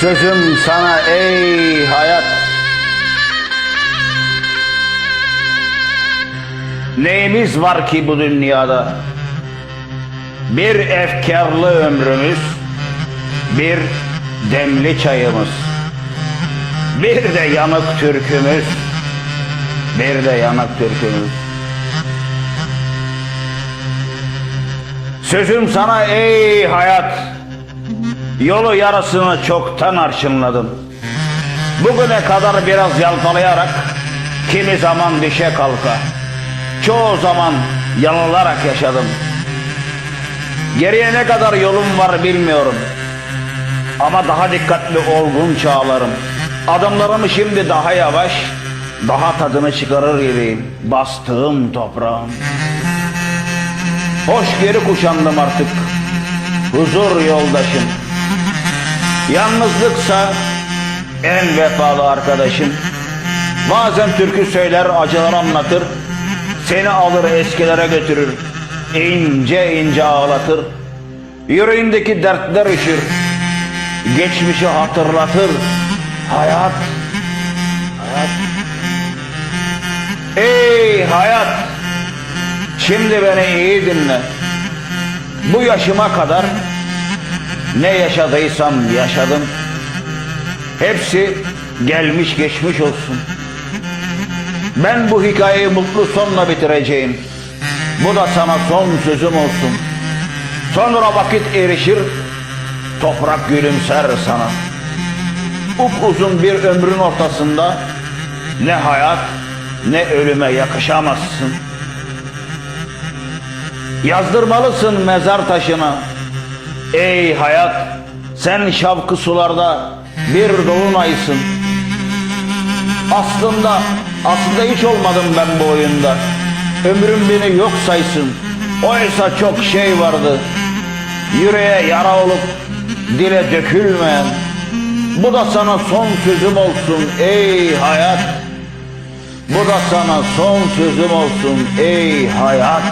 Sözüm sana ey hayat. Neyimiz var ki bu dünyada? Bir efkarlı ömrümüz, bir demli çayımız, bir de yanık türkümüz, bir de yanık türkümüz. Sözüm sana ey hayat, yolu yarısını çoktan arşınladım. Bugüne kadar biraz yalpalayarak, kimi zaman düşe kalka, çoğu zaman yanılarak yaşadım. Geriye ne kadar yolum var bilmiyorum. Ama daha dikkatli olgun çağlarım. Adımlarımı şimdi daha yavaş, daha tadını çıkarır gibiyim. Bastığım toprağım. Hoş geri kuşandım artık. Huzur yoldaşım. Yalnızlıksa en vefalı arkadaşım. Bazen türkü söyler, acılar anlatır. Seni alır eskilere götürür. ince ince ağlatır. Yüreğindeki dertler üşür. Geçmişi hatırlatır. Hayat. Hayat. Ey hayat. Şimdi beni iyi dinle. Bu yaşıma kadar ne yaşadıysam yaşadım. Hepsi gelmiş geçmiş olsun. Ben bu hikayeyi mutlu sonla bitireceğim. Bu da sana son sözüm olsun. Sonra vakit erişir, toprak gülümser sana. Upuzun bir ömrün ortasında ne hayat ne ölüme yakışamazsın. Yazdırmalısın mezar taşına. Ey hayat, sen şavkı sularda bir dolunaysın. Aslında, aslında hiç olmadım ben bu oyunda. Ömrüm beni yok saysın. Oysa çok şey vardı. Yüreğe yara olup dile dökülmeyen. Bu da sana son sözüm olsun ey hayat. Bu da sana son sözüm olsun ey hayat.